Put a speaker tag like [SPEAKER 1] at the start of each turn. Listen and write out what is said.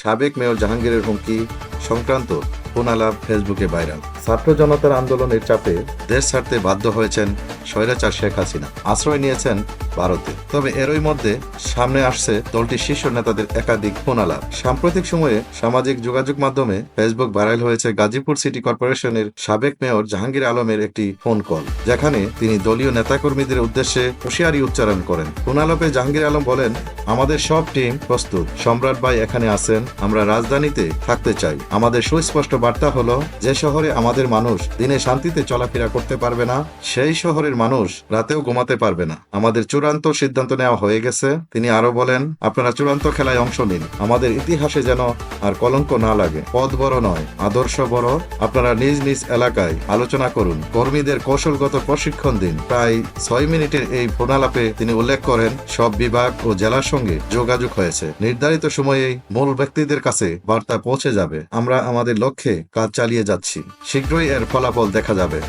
[SPEAKER 1] সাবেক মেয়র জাহাঙ্গীরের হুমকি সংক্রান্ত ফোনালাপ ফেসবুকে ভাইরাল। ছাত্র জনতার আন্দোলনের চাপে দেশ ছাড়তে বাধ্য হয়েছেন স্বৈরাচার শেখ হাসিনা। আশ্রয় নিয়েছেন ভারতে। তবে এরই মধ্যে সামনে আসছে দলটির শীর্ষ নেতাদের একাধিক ফোনালাপ। সাম্প্রতিক সময়ে সামাজিক যোগাযোগ মাধ্যমে ফেসবুক ভাইরাল হয়েছে গাজীপুর সিটি কর্পোরেশনের সাবেক মেয়র জাহাঙ্গীর আলমের একটি ফোন কল, যেখানে তিনি দলীয় নেতাকর্মীদের উদ্দেশ্যে হুঁশিয়ারি উচ্চারণ করেন। ফোনালাপে জাহাঙ্গীর আলম বলেন, আমাদের সব টিম প্রস্তুত। সম্রাট ভাই এখানে আছেন। আমরা রাজধানীতে থাকতে চাই। আমাদের সুস্পষ্ট বার্তা হলো, যে শহরে আমাদের মানুষ দিনে শান্তিতে চলাফেরা করতে পারবে না, সেই শহরের মানুষ রাতেও ঘুমাতে পারবে না। আমাদের চূড়ান্ত সিদ্ধান্ত নেওয়া হয়ে গেছে। তিনি আরও বলেন, আপনারা চূড়ান্ত খেলায় অংশ নিন। আমাদের ইতিহাসে যেন আর কলঙ্ক না লাগে। পদ বড় নয়, আদর্শ বড়। আপনারা নিজ নিজ এলাকায় আলোচনা করুন। কর্মীদের কৌশলগত প্রশিক্ষণ দিন। প্রায় ছয় মিনিটের এই ফোনালাপে তিনি উল্লেখ করেন, সব বিভাগ ও জেলার সঙ্গে যোগাযোগ হয়েছে। নির্ধারিত সময়েই মূল ব্যক্তিদের কাছে বার্তা পৌঁছে যাবে। আমরা আমাদের লক্ষ্যে কাজ চালিয়ে যাচ্ছি। শীঘ্রই এর ফলাফল দেখা যাবে।